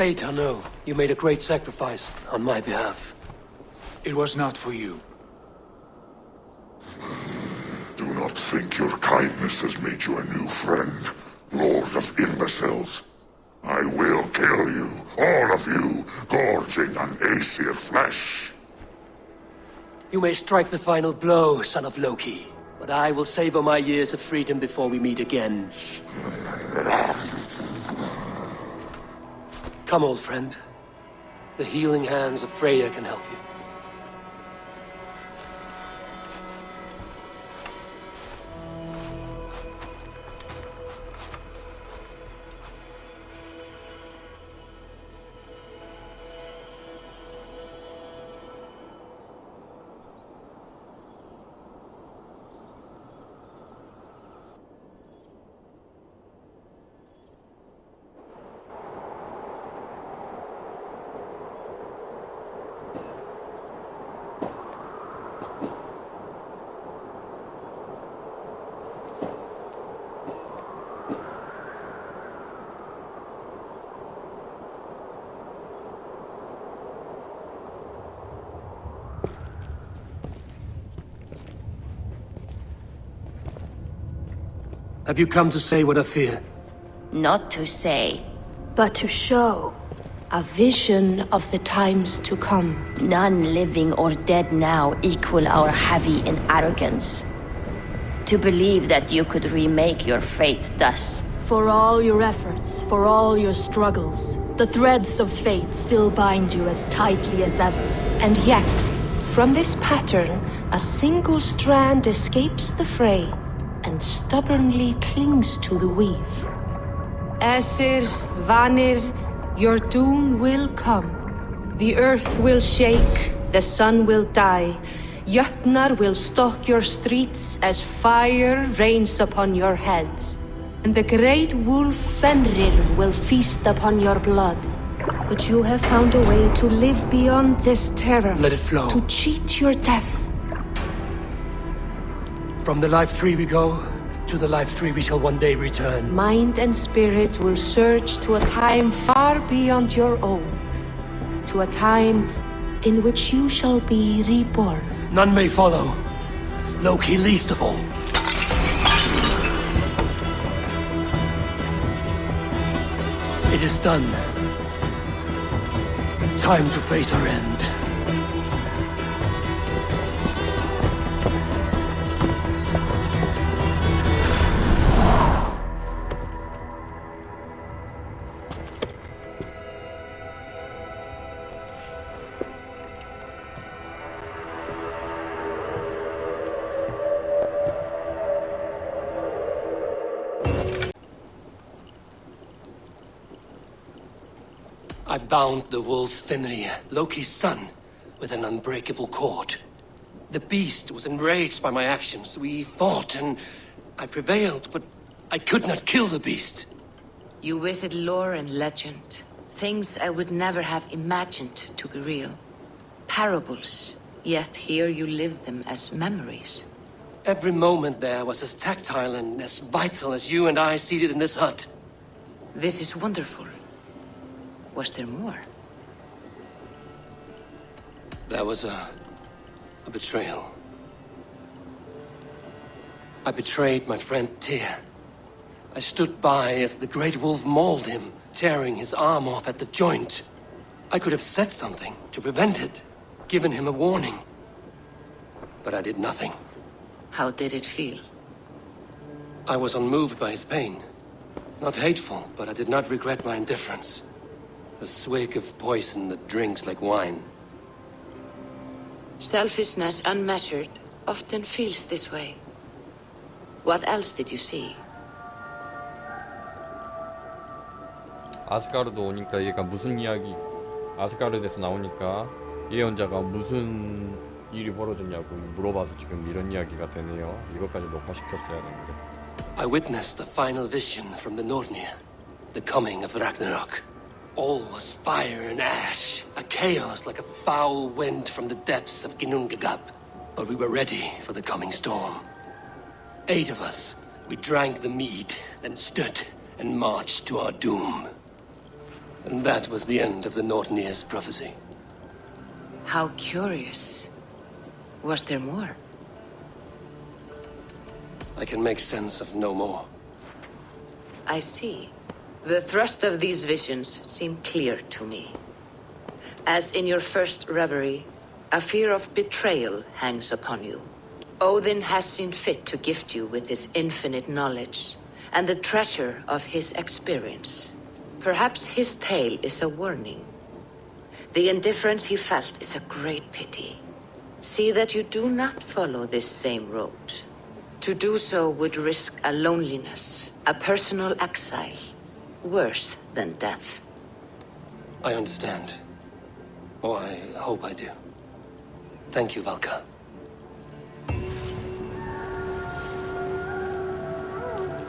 Fate, I know. You made a great sacrifice on my behalf. It was not for you. Do not think your kindness has made you a new friend, Lord of Imbeciles. I will kill you, all of you, gorging on Aesir flesh. You may strike the final blow, son of Loki. But I will savor my years of freedom before we meet again. Come, old friend. The healing hands of Freya can help you. Have you come to say what I fear? Not to say, but to show a vision of the times to come. none living or dead now equal our heavy in arrogance. To believe that you could remake your fate thus. For all your efforts, for all your struggles, the threads of fate still bind you as tightly as ever. And yet, from this pattern, a single strand escapes the fray and stubbornly clings to the weave. Esir, Vanir, your doom will come. The earth will shake, the sun will die. Jötnar will stalk your streets as fire rains upon your heads. And the great wolf Fenrir will feast upon your blood. But you have found a way to live beyond this terror. Let it flow. To cheat your death. From the life tree we go, to the life tree we shall one day return. Mind and spirit will surge to a time far beyond your own. To a time in which you shall be reborn. None may follow. Loki least of all. It is done. Time to face our end. I bound the wolf Fenrir, Loki's son, with an unbreakable cord. The beast was enraged by my actions. We fought and I prevailed, but I could not kill the beast. You visit lore and legend. Things I would never have imagined to be real. Parables, yet here you live them as memories. Every moment there was as tactile and as vital as you and I seated in this hut. This is wonderful. Was there more? There was a... a betrayal. I betrayed my friend Tyr. I stood by as the Great Wolf mauled him, tearing his arm off at the joint. I could have said something to prevent it, given him a warning. But I did nothing. How did it feel? I was unmoved by his pain. Not hateful, but I did not regret my indifference. A swig of poison that drinks like wine. Selfishness unmeasured often feels this way. What else did you see? 아스가르드 오니까 얘가 무슨 이야기 아스가르드에서 나오니까 예언자가 무슨 일이 벌어졌냐고 물어봐서 지금 이런 이야기가 되네요 이것까지 녹화시켰어야 되는데 I witnessed a final vision from the Nordnir. The coming of Ragnarok. All was fire and ash. A chaos like a foul wind from the depths of Ginnungagap. But we were ready for the coming storm. Eight of us. We drank the mead, then stood and marched to our doom. And that was the end of the Nordnir's prophecy. How curious. Was there more? I can make sense of no more. I see. The thrust of these visions seem clear to me. As in your first reverie, a fear of betrayal hangs upon you. Odin has seen fit to gift you with his infinite knowledge and the treasure of his experience. Perhaps his tale is a warning. The indifference he felt is a great pity. See that you do not follow this same road. To do so would risk a loneliness, a personal exile, worse than death. I understand. Oh, I hope I do. Thank you, Valka.